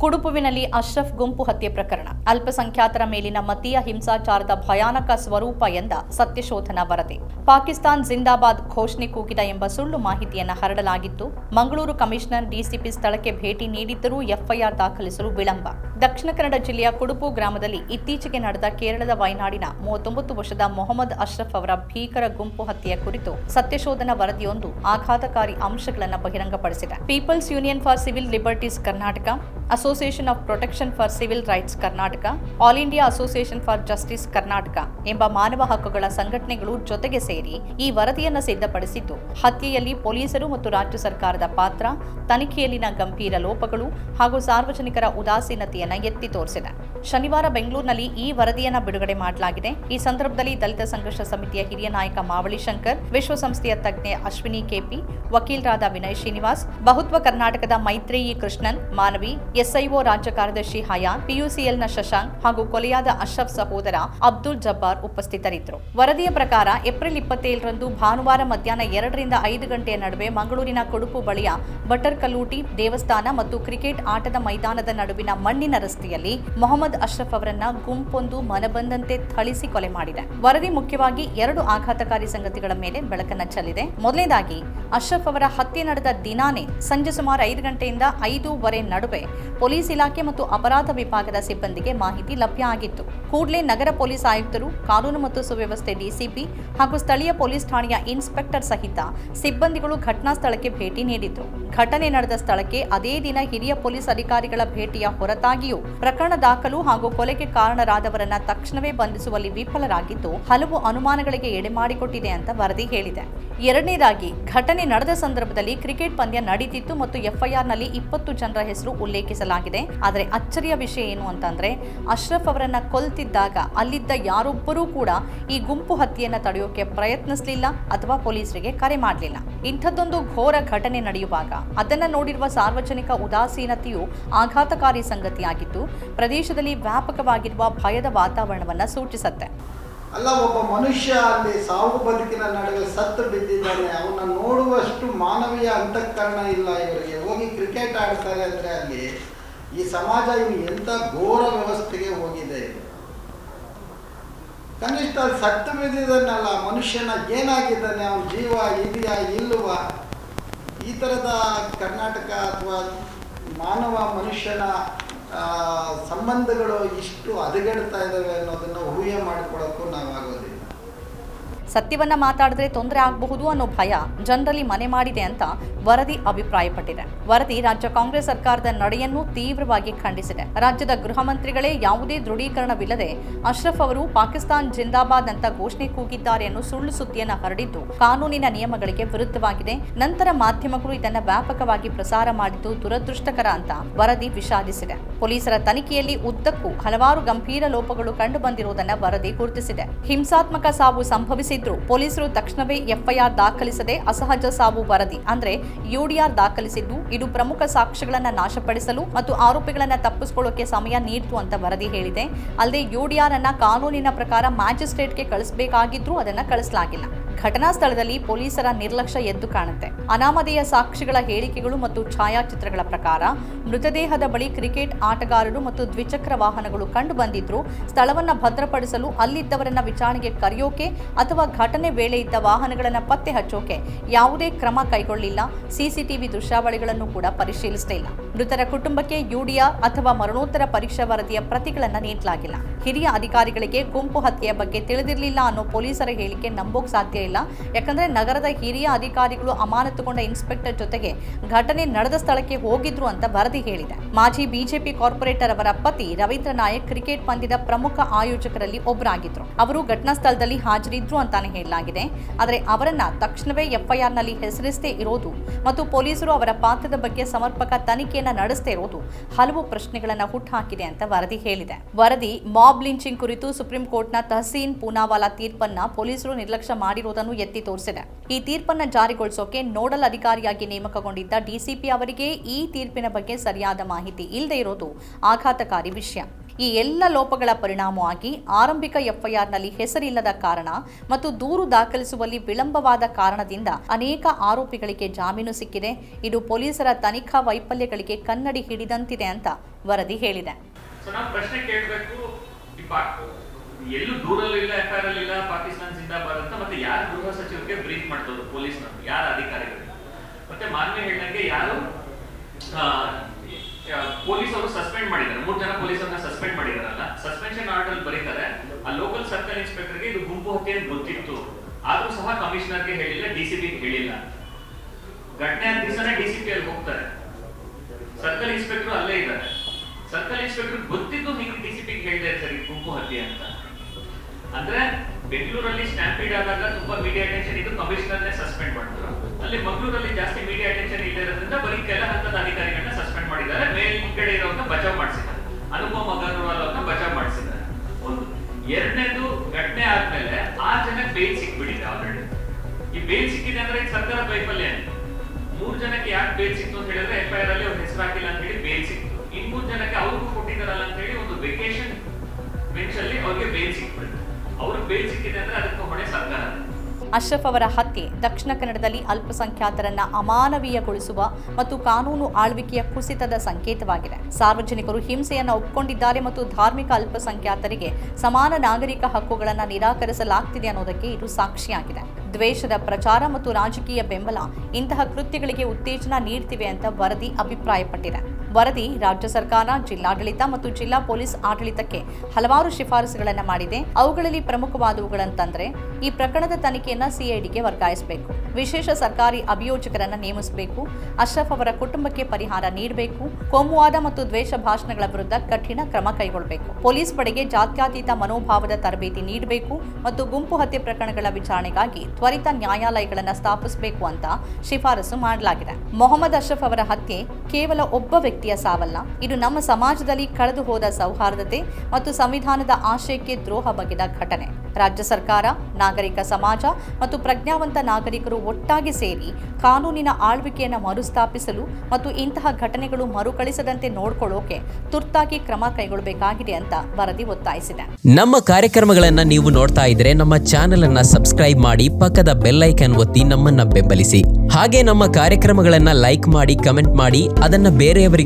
ಕುಡುಪುವಿನಲ್ಲಿ ಅಶ್ರಫ್ ಗುಂಪು ಹತ್ಯೆ ಪ್ರಕರಣ. ಅಲ್ಪಸಂಖ್ಯಾತರ ಮೇಲಿನ ಮತೀಯ ಹಿಂಸಾಚಾರದ ಭಯಾನಕ ಸ್ವರೂಪ ಎಂದ ಸತ್ಯಶೋಧನಾ ವರದಿ. ಪಾಕಿಸ್ತಾನ್ ಜಿಂದಾಬಾದ್ ಘೋಷಣೆ ಕೂಗಿದ ಎಂಬ ಸುಳ್ಳು ಮಾಹಿತಿಯನ್ನು ಹರಡಲಾಗಿತ್ತು. ಮಂಗಳೂರು ಕಮಿಷನರ್ ಡಿಸಿಪಿ ಸ್ಥಳಕ್ಕೆ ಭೇಟಿ ನೀಡಿದ್ದರೂ ಎಫ್ಐಆರ್ ದಾಖಲಿಸಲು ವಿಳಂಬ. ದಕ್ಷಿಣ ಕನ್ನಡ ಜಿಲ್ಲೆಯ ಕುಡುಪು ಗ್ರಾಮದಲ್ಲಿ ಇತ್ತೀಚೆಗೆ ನಡೆದ ಕೇರಳದ ವಯನಾಡಿನ ಮೂವತ್ತೊಂಬತ್ತು ವರ್ಷದ ಮೊಹಮ್ಮದ್ ಅಶ್ರಫ್ ಅವರ ಭೀಕರ ಗುಂಪು ಹತ್ಯೆಯ ಕುರಿತು ಸತ್ಯಶೋಧನಾ ವರದಿಯೊಂದು ಆಘಾತಕಾರಿ ಅಂಶಗಳನ್ನು ಬಹಿರಂಗಪಡಿಸಿದೆ. People's union for civil liberties Karnataka association of protection for civil rights Karnataka all India association for justice Karnataka ಎಂಬ ಮಾನವ ಹಕ್ಕುಗಳ ಸಂಘಟನೆಗಳು ಜೊತೆಗೆ ಸೇರಿ ಈ ವರದಿಯನ್ನು ಸಿದ್ಧಪಡಿಸಿದ್ದು. ಹತ್ಯೆಯಲ್ಲಿ ಪೊಲೀಸರು ಮತ್ತು ರಾಜ್ಯ ಸರ್ಕಾರದ ಪಾತ್ರ, ತನಿಖೆಯಲ್ಲಿನ ಗಂಭೀರ ಲೋಪಗಳು ಹಾಗೂ ಸಾರ್ವಜನಿಕರ ಉದಾಸೀನತೆಯನ್ನು ಎತ್ತಿ ತೋರಿಸಿದೆ. ಶನಿವಾರ ಬೆಂಗಳೂರಿನಲ್ಲಿ ಈ ವರದಿಯನ್ನು ಬಿಡುಗಡೆ ಮಾಡಲಾಗಿದೆ. ಈ ಸಂದರ್ಭದಲ್ಲಿ ದಲಿತ ಸಂಘರ್ಷ ಸಮಿತಿಯ ಹಿರಿಯ ನಾಯಕ ಮಾವಳಿ ಶಂಕರ್, ವಿಶ್ವಸಂಸ್ಥೆಯ ತಜ್ಞೆ ಅಶ್ವಿನಿ ಕೆಪಿ, ವಕೀಲರಾದ ವಿನಯ್ ಶ್ರೀನಿವಾಸ್, ಬಹುತ್ವ ಕರ್ನಾಟಕದ ಮೈತ್ರೇಯಿ ಕೃಷ್ಣನ್, ಮಾನವಿ ಎಸ್ಐಒ ರಾಜ್ಯ ಕಾರ್ಯದರ್ಶಿ ಹಯಾನ್, ಪಿಯುಸಿಎಲ್ನ ಶಶಾಂಕ್ ಹಾಗೂ ಕೊಲೆಯಾದ ಅಶ್ರಫ್ ಸಹೋದರ ಅಬ್ದುಲ್ ಜಬ್ಬಾರ್ ಉಪಸ್ಥಿತರಿದ್ದರು. ವರದಿಯ ಪ್ರಕಾರ ಏಪ್ರಿಲ್ ಇಪ್ಪತ್ತೇಳರಂದು ಭಾನುವಾರ ಮಧ್ಯಾಹ್ನ ಎರಡರಿಂದ ಐದು ಗಂಟೆಯ ನಡುವೆ ಮಂಗಳೂರಿನ ಕೊಡುಪು ಬಳಿಯ ಬಟರ್ ಕಲ್ಲೂಟಿ ದೇವಸ್ಥಾನ ಮತ್ತು ಕ್ರಿಕೆಟ್ ಆಟದ ಮೈದಾನದ ನಡುವಿನ ಮಣ್ಣಿನ ರಸ್ತೆಯಲ್ಲಿ ಮೊಹಮ್ಮದ್ ಅಶ್ರಫ್ ಅವರನ್ನ ಗುಂಪೊಂದು ಮನಬಂದಂತೆ ಥಳಿಸಿ ಕೊಲೆ ಮಾಡಿದೆ. ವರದಿ ಮುಖ್ಯವಾಗಿ ಎರಡು ಆಘಾತಕಾರಿ ಸಂಗತಿಗಳ ಮೇಲೆ ಬೆಳಕನ್ನ ಚೆಲ್ಲಿದೆ ಮೊದಲನೇದಾಗಿ, ಅಶ್ರಫ್ ಅವರ ಹತ್ಯೆ ನಡೆದ ದಿನಾನೇ ಸಂಜೆ ಸುಮಾರು ಐದು ಗಂಟೆಯಿಂದ ಐದೂವರೆ ನಡುವೆ ಪೊಲೀಸ್ ಇಲಾಖೆ ಮತ್ತು ಅಪರಾಧ ವಿಭಾಗದ ಸಿಬ್ಬಂದಿಗೆ ಮಾಹಿತಿ ಲಭ್ಯ ಆಗಿತ್ತು. ಕೂಡಲೇ ನಗರ ಪೊಲೀಸ್ ಆಯುಕ್ತರು, ಕಾನೂನು ಮತ್ತು ಸುವ್ಯವಸ್ಥೆ ಡಿಸಿಪಿ ಹಾಗೂ ಸ್ಥಳೀಯ ಪೊಲೀಸ್ ಠಾಣೆಯ ಇನ್ಸ್ಪೆಕ್ಟರ್ ಸಹಿತ ಸಿಬ್ಬಂದಿಗಳು ಘಟನಾ ಸ್ಥಳಕ್ಕೆ ಭೇಟಿ ನೀಡಿದ್ದರು ಘಟನೆ ನಡೆದ ಸ್ಥಳಕ್ಕೆ ಅದೇ ದಿನ ಹಿರಿಯ ಪೊಲೀಸ್ ಅಧಿಕಾರಿಗಳ ಭೇಟಿಯ ಹೊರತಾಗಿಯೂ ಪ್ರಕರಣ ದಾಖಲು ಹಾಗೂ ಕೊಲೆಗೆ ಕಾರಣರಾದವರನ್ನ ತಕ್ಷಣವೇ ಬಂಧಿಸುವಲ್ಲಿ ವಿಫಲರಾಗಿದ್ದು, ಹಲವು ಅನುಮಾನಗಳಿಗೆ ಎಡೆ ಮಾಡಿಕೊಟ್ಟಿದೆ ಅಂತ ವರದಿ ಹೇಳಿದೆ. ಎರಡನೇದಾಗಿ, ಘಟನೆ ನಡೆದ ಸಂದರ್ಭದಲ್ಲಿ ಕ್ರಿಕೆಟ್ ಪಂದ್ಯ ನಡೀತಿತ್ತು ಮತ್ತು ಎಫ್ಐಆರ್ನಲ್ಲಿ ಇಪ್ಪತ್ತು ಜನರ ಹೆಸರು ಉಲ್ಲೇಖಿಸಲಾಗಿದೆ ಆದರೆ ಅಚ್ಚರಿಯ ವಿಷಯ ಏನು ಅಂತಂದ್ರೆ, ಅಶ್ರಫ್ ಅವರನ್ನ ಕೊಲ್ತಿದ್ದಾಗ ಅಲ್ಲಿದ್ದ ಯಾರೊಬ್ಬರೂ ಕೂಡ ಈ ಗುಂಪು ಹತ್ಯೆಯನ್ನ ತಡೆಯೋಕೆ ಪ್ರಯತ್ನಿಸಲಿಲ್ಲ ಅಥವಾ ಪೊಲೀಸರಿಗೆ ಕರೆ ಮಾಡಲಿಲ್ಲ. ಇಂಥದ್ದೊಂದು ಘೋರ ಘಟನೆ ನಡೆಯುವಾಗ ಅದನ್ನ ನೋಡಿರುವ ಸಾರ್ವಜನಿಕ ಉದಾಸೀನತೆಯು ಆಘಾತಕಾರಿ ಸಂಗತಿಯಾಗಿದ್ದು, ಪ್ರದೇಶದಲ್ಲಿ ವ್ಯಾಪಕವಾಗಿರುವ ಭಯದ ವಾತಾವರಣವನ್ನ ಸೂಚಿಸುತ್ತೆ. ಅಲ್ಲ, ಒಬ್ಬ ಮನುಷ್ಯ ಅಲ್ಲಿ ಸಾವು ಬದುಕಿನ ನಡುವೆ ಸತ್ತು ಬಿದ್ದಿದ್ದಾನೆ, ಅವನ್ನ ನೋಡುವಷ್ಟು ಮಾನವೀಯ ಅಂತಃಕರಣ ಇಲ್ಲ. ಇವರಿಗೆ ಹೋಗಿ ಕ್ರಿಕೆಟ್ ಆಡ್ತಾರೆ ಅಂದರೆ ಅಲ್ಲಿ ಈ ಸಮಾಜ ಇನ್ನು ಎಂಥ ಘೋರ ವ್ಯವಸ್ಥೆಗೆ ಹೋಗಿದೆ. ಕನಿಷ್ಠ ಅಲ್ಲಿ ಸತ್ತು ಬಿದ್ದಿದ್ದಾನಲ್ಲ ಮನುಷ್ಯನ ಏನಾಗಿದ್ದಾನೆ, ಅವನ ಜೀವ ಇದೆಯಾ, ಇಲ್ಲುವ? ಈ ಥರದ ಕರ್ನಾಟಕ ಅಥವಾ ಮಾನವ ಮನುಷ್ಯನ ಸಂಬಂಧಗಳು ಇಷ್ಟು ಹದಗೆಡ್ತಾ ಇದ್ದಾವೆ ಅನ್ನೋದನ್ನು ಊಹೆ ಮಾಡಿಕೊಳ್ಳೋಕ್ಕೂ ನಾವಾಗೋದಿಲ್ಲ. ಸತ್ಯವನ್ನ ಮಾತಾಡಿದ್ರೆ ತೊಂದರೆ ಆಗಬಹುದು ಅನ್ನೋ ಭಯ ಜನರಲ್ಲಿ ಮನೆ ಮಾಡಿದೆ ಅಂತ ವರದಿ ಅಭಿಪ್ರಾಯಪಟ್ಟಿದೆ. ವರದಿ ರಾಜ್ಯ ಕಾಂಗ್ರೆಸ್ ಸರ್ಕಾರದ ನಡೆಯನ್ನು ತೀವ್ರವಾಗಿ ಖಂಡಿಸಿದೆ. ರಾಜ್ಯದ ಗೃಹ ಮಂತ್ರಿಗಳೇ ಯಾವುದೇ ದೃಢೀಕರಣವಿಲ್ಲದೆ ಅಶ್ರಫ್ ಅವರು ಪಾಕಿಸ್ತಾನ್ ಜಿಂದಾಬಾದ್ ಅಂತ ಘೋಷಣೆ ಕೂಗಿದ್ದಾರೆ ಅನ್ನೋ ಸುಳ್ಳು ಸುದ್ದಿಯನ್ನ ಹರಡಿದ್ದು ಕಾನೂನಿನ ನಿಯಮಗಳಿಗೆ ವಿರುದ್ಧವಾಗಿದೆ. ನಂತರ ಮಾಧ್ಯಮಗಳು ಇದನ್ನು ವ್ಯಾಪಕವಾಗಿ ಪ್ರಸಾರ ಮಾಡಿದ್ದು ದುರದೃಷ್ಟಕರ ಅಂತ ವರದಿ ವಿಷಾದಿಸಿದೆ. ಪೊಲೀಸರ ತನಿಖೆಯಲ್ಲಿ ಉದ್ದಕ್ಕೂ ಹಲವಾರು ಗಂಭೀರ ಲೋಪಗಳು ಕಂಡುಬಂದಿರುವುದನ್ನು ವರದಿ ಗುರುತಿಸಿದೆ. ಹಿಂಸಾತ್ಮಕ ಸಾವು ಸಂಭವಿಸಿದ್ರು ಪೊಲೀಸರು ತಕ್ಷಣವೇ ಎಫ್ಐಆರ್ ದಾಖಲಿಸದೆ ಅಸಹಜ ಸಾವು ವರದಿ, ಅಂದ್ರೆ ಯುಡಿಆರ್ ದಾಖಲಿಸಿದ್ದು. ಇದು ಪ್ರಮುಖ ಸಾಕ್ಷ್ಯಗಳನ್ನು ನಾಶಪಡಿಸಲು ಮತ್ತು ಆರೋಪಿಗಳನ್ನು ತಪ್ಪಿಸಿಕೊಳ್ಳೋಕೆ ಸಮಯ ನೀಡಿತು ಅಂತ ವರದಿ ಹೇಳಿದೆ. ಅಲ್ಲದೆ ಯುಡಿಆರ್ ಅನ್ನ ಕಾನೂನಿನ ಪ್ರಕಾರ ಮ್ಯಾಜಿಸ್ಟ್ರೇಟ್ಗೆ ಕಳಿಸಬೇಕಾಗಿದ್ರೂ ಅದನ್ನ ಕಳಿಸಲಾಗಿಲ್ಲ. ಘಟನಾ ಸ್ಥಳದಲ್ಲಿ ಪೊಲೀಸರ ನಿರ್ಲಕ್ಷ್ಯ ಎದ್ದು ಕಾಣುತ್ತೆ. ಅನಾಮಧೇಯ ಸಾಕ್ಷಿಗಳ ಹೇಳಿಕೆಗಳು ಮತ್ತು ಛಾಯಾಚಿತ್ರಗಳ ಪ್ರಕಾರ, ಮೃತದೇಹದ ಬಳಿ ಕ್ರಿಕೆಟ್ ಆಟಗಾರರು ಮತ್ತು ದ್ವಿಚಕ್ರ ವಾಹನಗಳು ಕಂಡು ಬಂದಿದ್ರು ಸ್ಥಳವನ್ನ ಭದ್ರಪಡಿಸಲು ಅಲ್ಲಿದ್ದವರನ್ನ ವಿಚಾರಣೆಗೆ ಕರೆಯೋಕೆ ಅಥವಾ ಘಟನೆ ವೇಳೆ ಇದ್ದ ವಾಹನಗಳನ್ನ ಪತ್ತೆ ಹಚ್ಚೋಕೆ ಯಾವುದೇ ಕ್ರಮ ಕೈಗೊಳ್ಳಿಲ್ಲ. ಸಿಸಿಟಿವಿ ದೃಶ್ಯಾವಳಿಗಳನ್ನು ಕೂಡ ಪರಿಶೀಲಿಸಲಿಲ್ಲ ಮೃತರ ಕುಟುಂಬಕ್ಕೆ ಯುಡಿಆರ್ ಅಥವಾ ಮರಣೋತ್ತರ ಪರೀಕ್ಷಾ ವರದಿಯ ಪ್ರತಿಗಳನ್ನು ನೀಡಲಾಗಿಲ್ಲ. ಹಿರಿಯ ಅಧಿಕಾರಿಗಳಿಗೆ ಗುಂಪು ಹತ್ಯೆಯ ಬಗ್ಗೆ ತಿಳಿದಿರಲಿಲ್ಲ ಅನ್ನೋ ಪೊಲೀಸರ ಹೇಳಿಕೆ ನಂಬೋಕ್ ಸಾಧ್ಯ ಇಲ್ಲ. ಯಾಕಂದ್ರೆ ನಗರದ ಹಿರಿಯ ಅಧಿಕಾರಿಗಳು ಅಮಾನತುಗೊಂಡ ಇನ್ಸ್ಪೆಕ್ಟರ್ ಜೊತೆಗೆ ಘಟನೆ ನಡೆದ ಸ್ಥಳಕ್ಕೆ ಹೋಗಿದ್ರು ಅಂತ ವರದಿ ಹೇಳಿದೆ. ಮಾಜಿ ಬಿಜೆಪಿ ಕಾರ್ಪೊರೇಟರ್ ಅವರ ಪತಿ ರವೀಂದ್ರ ನಾಯಕ್ ಕ್ರಿಕೆಟ್ ಪಂದ್ಯದ ಪ್ರಮುಖ ಆಯೋಜಕರಲ್ಲಿ ಒಬ್ಬರಾಗಿದ್ರು ಅವರು ಘಟನಾ ಸ್ಥಳದಲ್ಲಿ ಹಾಜರಿದ್ರು ಅಂತಾನೆ ಹೇಳಲಾಗಿದೆ. ಆದರೆ ಅವರನ್ನ ತಕ್ಷಣವೇ ಎಫ್ಐಆರ್ನಲ್ಲಿ ಹೆಸರಿಸದೇ ಇರೋದು ಮತ್ತು ಪೊಲೀಸರು ಅವರ ಪಾತ್ರದ ಬಗ್ಗೆ ಸಮರ್ಪಕ ತನಿಖೆಯನ್ನ ನಡೆಸದೇ ಇರೋದು ಹಲವು ಪ್ರಶ್ನೆಗಳನ್ನ ಹುಟ್ಟುಹಾಕಿದೆ ಅಂತ ವರದಿ ಹೇಳಿದೆ. ವರದಿ ಮಾಬ್ ಲಿಂಚಿಂಗ್ ಕುರಿತು ಸುಪ್ರೀಂ ಕೋರ್ಟ್ನ ತಹಸೀನ್ ಪೂನಾವಾಲಾ ತೀರ್ಪನ್ನ ಪೊಲೀಸರು ನಿರ್ಲಕ್ಷ್ಯ ಮಾಡಿರೋದು ಇರೋದನ್ನು ಎತ್ತಿ ತೋರಿಸಿದೆ. ಈ ತೀರ್ಪನ್ನ ಜಾರಿಗೊಳಿಸೋಕೆ ನೋಡಲ್ ಅಧಿಕಾರಿಯಾಗಿ ನೇಮಕಗೊಂಡಿದ್ದ ಡಿಸಿಪಿ ಅವರಿಗೆ ಈ ತೀರ್ಪಿನ ಬಗ್ಗೆ ಸರಿಯಾದ ಮಾಹಿತಿ ಇಲ್ಲದೆ ಇರೋದು ಆಘಾತಕಾರಿ ವಿಷಯ. ಈ ಎಲ್ಲ ಲೋಪಗಳ ಪರಿಣಾಮವಾಗಿ ಆರಂಭಿಕ ಎಫ್ಐಆರ್ನಲ್ಲಿ ಹೆಸರಿಲ್ಲದ ಕಾರಣ ಮತ್ತು ದೂರು ದಾಖಲಿಸುವಲ್ಲಿ ವಿಳಂಬವಾದ ಕಾರಣದಿಂದ ಅನೇಕ ಆರೋಪಿಗಳಿಗೆ ಜಾಮೀನು ಸಿಕ್ಕಿದೆ. ಇದು ಪೊಲೀಸರ ತನಿಖಾ ವೈಫಲ್ಯಗಳಿಗೆ ಕನ್ನಡಿ ಹಿಡಿದಂತಿದೆ ಅಂತ ವರದಿ ಹೇಳಿದೆ. ಎಲ್ಲೂ ದೂರಲ್ಲೂ ಇಲ್ಲ ಎಫ್ ಐಆರ್ ಇಲ್ಲ, ಪಾಕಿಸ್ತಾನ ಜಿಂದಾಬಾದ್ ಅಂತ, ಮತ್ತೆ ಯಾರು ಗೃಹ ಸಚಿವರಿಗೆ ಬ್ರೀಫ್ ಮಾಡ್ತಾರೆ ಪೊಲೀಸ್ನವರು? ಯಾರ ಅಧಿಕಾರಿಗಳು? ಮತ್ತೆ ಮಾನ್ಯ ಹೇಳಿದಂಗೆ ಯಾರು ಪೊಲೀಸ್ ಅವರು ಸಸ್ಪೆಂಡ್ ಮಾಡಿದ್ದಾರೆ. ಮೂರು ಜನ ಪೊಲೀಸ್ ಅವ್ರನ್ನ ಸಸ್ಪೆಂಡ್ ಮಾಡಿದಾರಲ್ಲ ಸಸ್ಪೆನ್ಷನ್ ಆರ್ಡರ್ ಅಲ್ಲಿ ಬರೀತಾರೆ. ಆ ಲೋಕಲ್ ಸರ್ಕಲ್ ಇನ್ಸ್ಪೆಕ್ಟರ್ಗೆ ಇದು ಗುಂಪು ಹತ್ಯೆ ಗೊತ್ತಿತ್ತು. ಆದ್ರೂ ಸಹ ಕಮಿಷನರ್ಗೆ ಹೇಳಿಲ್ಲ ಡಿಸಿಪಿ ಹೇಳಿಲ್ಲ. ಘಟನೆ ದಿವಸನೇ ಡಿಸಿಪಿ ಅಲ್ಲಿ ಹೋಗ್ತಾರೆ. ಸರ್ಕಲ್ ಇನ್ಸ್ಪೆಕ್ಟರ್ ಅಲ್ಲೇ ಇದ್ದಾರೆ. ಸರ್ಕಲ್ ಇನ್ಸ್ಪೆಕ್ಟರ್ ಗೊತ್ತಿದ್ದು ಹಿಂಗೆ ಡಿಸಿಪಿ ಹೇಳಿದೆ ಸರ್, ಗುಂಪು ಹತ್ಯೆ ಅಂತ. ಅಂದ್ರೆ ಬೆಂಗಳೂರಲ್ಲಿ ಸ್ಟ್ಯಾಂಪೀಡ್ ಆದಾಗ ತುಂಬಾ ಮೀಡಿಯಾ ಅಟೆನ್ಷನ್ ಇದ್ದು ಕಮಿಷನರ್ನೇ ಸಸ್ಪೆಂಡ್ ಮಾಡಿದ್ರು ಅಲ್ಲಿ ಮಂಗಳೂರಲ್ಲಿ ಜಾಸ್ತಿ ಮೀಡಿಯಾ ಅಟೆನ್ಷನ್ ಇಲ್ಲದೆ ಇರೋದ್ರಿಂದ ಬರೀ ಕೆಲ ಹಂತದ ಅಧಿಕಾರಿಗಳನ್ನ ಸಸ್ಪೆಂಡ್ ಮಾಡಿದ್ದಾರೆ. ಮೇಲ್ಗಡೆ ಇರೋವನ್ನ ಬಚಾವ್ ಮಾಡಿಸಿದ್ದಾರೆ. ಅನುಪಮ ಅಗರ್ವಾಲ್ ಅವ್ರನ್ನ ಬಚಾವ್ ಮಾಡಿಸಿದ್ದಾರೆ. ಒಂದು. ಎರಡನೇದು ಘಟನೆ ಆದ್ಮೇಲೆ ಆ ಜನ ಬೇಲ್ ಸಿಕ್ಬಿಟ್ಟಿದೆ ಆಲ್ರೆಡಿ ಈ ಬೇಲ್ ಸಿಕ್ಕಿದೆ ಅಂದ್ರೆ ಇದು ಸರ್ಕಾರ ವೈಫಲ್ಯ ಮೂರ್ ಜನಕ್ಕೆ ಯಾಕೆ ಬೇಲ್ ಸಿಕ್ತು ಅಂತ ಹೇಳಿದ್ರೆ ಎಫ್ ಐ ಆರ್ ಅಲ್ಲಿ ಅವ್ರ ಹೆಸರು ಹಾಕಿಲ್ಲ ಅಂತ ಹೇಳಿ ಬೇಲ್ ಸಿಕ್ತು. ಇನ್ ಮೂರ್ ಜನಕ್ಕೆ ಅವ್ರಿಗೂ ಕೊಟ್ಟಿದ್ದಾರಲ್ಲ ಅಂತ ಹೇಳಿ ಒಂದು ವೆಕೇಶನ್ ಬೆಂಚ್ ಅಲ್ಲಿ ಅವ್ರಿಗೆ ಬೇಲ್ ಸಿಕ್ಬಿಡುತ್ತೆ. ಅಶ್ರಫ್ ಅವರ ಹತ್ಯೆ ದಕ್ಷಿಣ ಕನ್ನಡದಲ್ಲಿ ಅಲ್ಪಸಂಖ್ಯಾತರನ್ನ ಅಮಾನವೀಯಗೊಳಿಸುವ ಮತ್ತು ಕಾನೂನು ಆಳ್ವಿಕೆಯ ಕುಸಿತದ ಸಂಕೇತವಾಗಿದೆ. ಸಾರ್ವಜನಿಕರು ಹಿಂಸೆಯನ್ನು ಒಪ್ಪಿಕೊಂಡಿದ್ದಾರೆ ಮತ್ತು ಧಾರ್ಮಿಕ ಅಲ್ಪಸಂಖ್ಯಾತರಿಗೆ ಸಮಾನ ನಾಗರಿಕ ಹಕ್ಕುಗಳನ್ನು ನಿರಾಕರಿಸಲಾಗ್ತಿದೆ ಅನ್ನೋದಕ್ಕೆ ಇದು ಸಾಕ್ಷಿಯಾಗಿದೆ. ದ್ವೇಷದ ಪ್ರಚಾರ ಮತ್ತು ರಾಜಕೀಯ ಬೆಂಬಲ ಇಂತಹ ಕೃತ್ಯಗಳಿಗೆ ಉತ್ತೇಜನ ನೀಡ್ತಿವೆ ಅಂತ ವರದಿ ಅಭಿಪ್ರಾಯಪಟ್ಟಿದೆ. ವರದಿ ರಾಜ್ಯ ಸರ್ಕಾರ, ಜಿಲ್ಲಾಡಳಿತ ಮತ್ತು ಜಿಲ್ಲಾ ಪೊಲೀಸ್ ಆಡಳಿತಕ್ಕೆ ಹಲವಾರು ಶಿಫಾರಸುಗಳನ್ನು ಮಾಡಿದೆ. ಅವುಗಳಲ್ಲಿ ಪ್ರಮುಖವಾದವುಗಳಂತಂದ್ರೆ ಈ ಪ್ರಕರಣದ ತನಿಖೆಯನ್ನ ಸಿಐಡಿಗೆ ವರ್ಗಾಯಿಸಬೇಕು. ವಿಶೇಷ ಸರ್ಕಾರಿ ಅಭಿಯೋಜಕರನ್ನ ನೇಮಿಸಬೇಕು. ಅಶ್ರಫ್ ಅವರ ಕುಟುಂಬಕ್ಕೆ ಪರಿಹಾರ ನೀಡಬೇಕು. ಕೋಮುವಾದ ಮತ್ತು ದ್ವೇಷ ಭಾಷಣಗಳ ವಿರುದ್ಧ ಕಠಿಣ ಕ್ರಮ ಕೈಗೊಳ್ಳಬೇಕು ಪೊಲೀಸ್ ಪಡೆಗೆ ಜಾತ್ಯಾತೀತ ಮನೋಭಾವದ ತರಬೇತಿ ನೀಡಬೇಕು ಮತ್ತು ಗುಂಪು ಹತ್ಯೆ ಪ್ರಕರಣಗಳ ವಿಚಾರಣೆಗಾಗಿ ತ್ವರಿತ ನ್ಯಾಯಾಲಯಗಳನ್ನು ಸ್ಥಾಪಿಸಬೇಕು ಅಂತ ಶಿಫಾರಸು ಮಾಡಲಾಗಿದೆ. ಮೊಹಮ್ಮದ್ ಅಶ್ರಫ್ ಅವರ ಹತ್ಯೆ ಕೇವಲ ಒಬ್ಬ ವ್ಯಕ್ತಿಯ ಸಾವಲ್ಲ. ಇದು ನಮ್ಮ ಸಮಾಜದಲ್ಲಿ ಕಳೆದು ಹೋದ ಸೌಹಾರ್ದತೆ ಮತ್ತು ಸಂವಿಧಾನದ ಆಶಯಕ್ಕೆ ದ್ರೋಹ ಬಗೆದ ಘಟನೆ. ರಾಜ್ಯ ಸರ್ಕಾರ, ನಾಗರಿಕ ಸಮಾಜ ಮತ್ತು ಪ್ರಜ್ಞಾವಂತ ನಾಗರಿಕರು ಒಟ್ಟಾಗಿ ಸೇರಿ ಕಾನೂನಿನ ಆಳ್ವಿಕೆಯನ್ನು ಮರುಸ್ಥಾಪಿಸಲು ಮತ್ತು ಇಂತಹ ಘಟನೆಗಳು ಮರುಕಳಿಸದಂತೆ ನೋಡ್ಕೊಳ್ಳೋಕೆ ತುರ್ತಾಗಿ ಕ್ರಮ ಕೈಗೊಳ್ಳಬೇಕಾಗಿದೆ ಅಂತ ವರದಿ ಒತ್ತಾಯಿಸಿದೆ. ನಮ್ಮ ಕಾರ್ಯಕ್ರಮಗಳನ್ನ ನೀವು ನೋಡ್ತಾ ಇದ್ರೆ ನಮ್ಮ ಚಾನೆಲ್ ಅನ್ನ ಸಬ್ಸ್ಕ್ರೈಬ್ ಮಾಡಿ ಪಕ್ಕದ ಬೆಲ್ ಒತ್ತಿ ನಮ್ಮನ್ನ ಬೆಂಬಲಿಸಿ. ಹಾಗೆ ನಮ್ಮ ಕಾರ್ಯಕ್ರಮಗಳನ್ನ ಲೈಕ್ ಮಾಡಿ ಕಮೆಂಟ್ ಮಾಡಿ, ಅದನ್ನ ಬೇರೆಯವರಿಗೂ